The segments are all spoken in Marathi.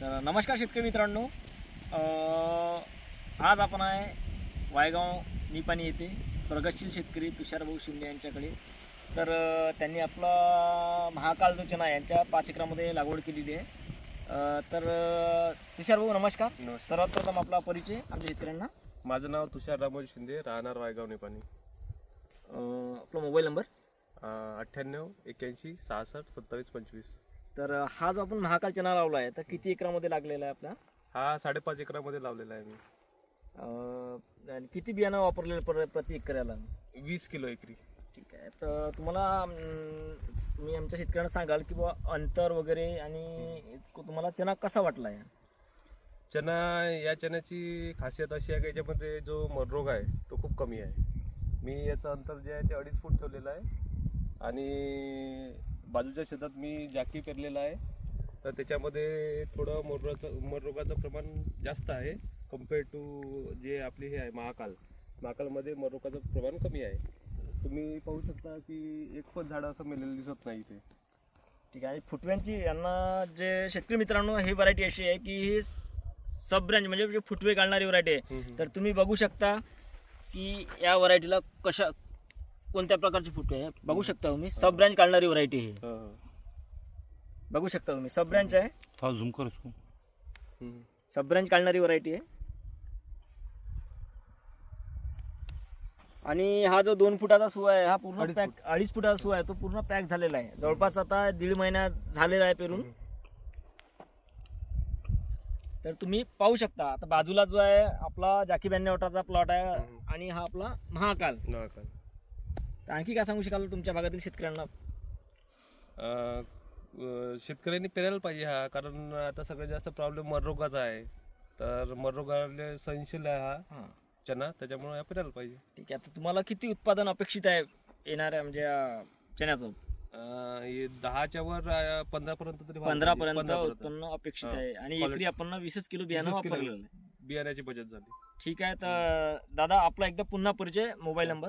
तर नमस्कार शेतकरी मित्रांनो. आज आपण आहे वायगाव निपाणी येथे प्रगतशील शेतकरी तुषारभाऊ शिंदे यांच्याकडे. तर त्यांनी आपला महाकाल जो चना यांच्या पाच एकरामध्ये लागवड केलेली आहे. तर तुषारभाऊ नमस्कार. सर्वात प्रथम आपला परिचय आमच्या शेतकऱ्यांना. माझं नाव तुषार रामोजी शिंदे राहणार वायगाव निपाणी. आपला मोबाईल नंबर. अठ्ठ्याण्णव एक्क्याऐंशी सहासष्ट सत्तावीस पंचवीस. तर हा जो आपण महाकाल चना लावला आहे तर किती एकरामध्ये लागलेला आहे आपला? हा साडेपाच एकरामध्ये लावलेला आहे मी. अं, आणि किती बियाणं वापरलेलं पर प्रति एकराला? वीस किलो एकरी. ठीक आहे. तर तुम्हाला अं, तुम्ही आमच्या शेतकऱ्यांना सांगाल की बुवा अंतर वगैरे आणि तुम्हाला चना कसा वाटला आहे चना या चण्याची खासियत अशी आहे की याच्यामध्ये जो मररोग आहे तो खूप कमी आहे. मी याचं अंतर जे आहे ते अडीच फूट ठेवलेलं आहे. आणि बाजूच्या शेतात मी जाकी पेरलेला आहे. तर त्याच्यामध्ये थोडं मररोगाचं मररोगाचं प्रमाण जास्त आहे कंपेअर टू जे आपली हे आहे महाकाल. महाकालमध्ये मररोगाचं प्रमाण कमी आहे. तुम्ही पाहू शकता की एक पण झाड असं मेलेलं दिसत नाही इथे. ठीक आहे. फुटव्यांची यांना जे शेतकरी मित्रांनो ही व्हरायटी अशी आहे की ही सब ब्रँच म्हणजे जे फुटवे काढणारी व्हरायटी आहे. तर तुम्ही बघू शकता की या व्हरायटीला कशा कोणत्या प्रकारचे फुटवे आहे? बघू शकता तुम्ही. सब ब्रँच काढणारी व्हरायटी ही. हं, बघू शकता तुम्ही. सब ब्रँच आहे? थोड़ा झूम कर इसको हं. सब ब्रँच काढणारी व्हरायटी आहे. आणि हा जो दोन फुटाचा सुवा आहे हा पूर्ण अडीच पॅक अडीच फुटाचा सुवा आहे. तो पूर्ण पॅक झालेला आहे. जवळपास आता दीड महिना झालेला आहे पेरून. तर तुम्ही पाहू शकता. आता बाजूला जो आहे आपला जाकी ब्याण्णवटाचा प्लॉट आहे. आणि हा आपला महाकाल. महाकाल. तर आणखी काय सांगू शकाल तुमच्या भागातील शेतकऱ्यांना? अं, अं, शेतकऱ्यांनी पेरायला पाहिजे हा कारण आता सगळ्यात जास्त प्रॉब्लेम मररोगाचा आहे. तर मररोगाला सहनशील आहे हा हां. चना त्याच्यामुळे हा पेरायला पाहिजे. ठीक आहे तुम्हाला किती उत्पादन अपेक्षित आहे येणाऱ्या म्हणजे अं, चण्याचं? अं, हे दहाच्या वर पंधरा पर्यंत तरी व्हायला पंधरा पाहिजे. पर्यंत 15 उत्पन्न अपेक्षित हा. आहे. आणि Quality. एकरी आपण वीसच किलो बियाणं 20 किलो. वापरलेलं आहे. बियाण्याची बचत झाली. ठीक आहे तर दादा आपला एकदा पुन्हा परिचय मोबाईल नंबर.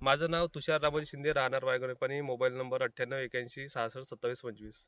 माझं नाव तुषार रामोजी शिंदे राहणार वायगणे पाणी मोबाईल नंबर अठ्ठ्याण्णव एक्याऐंशी सहासष्ट सत्तावीस पंचवीस.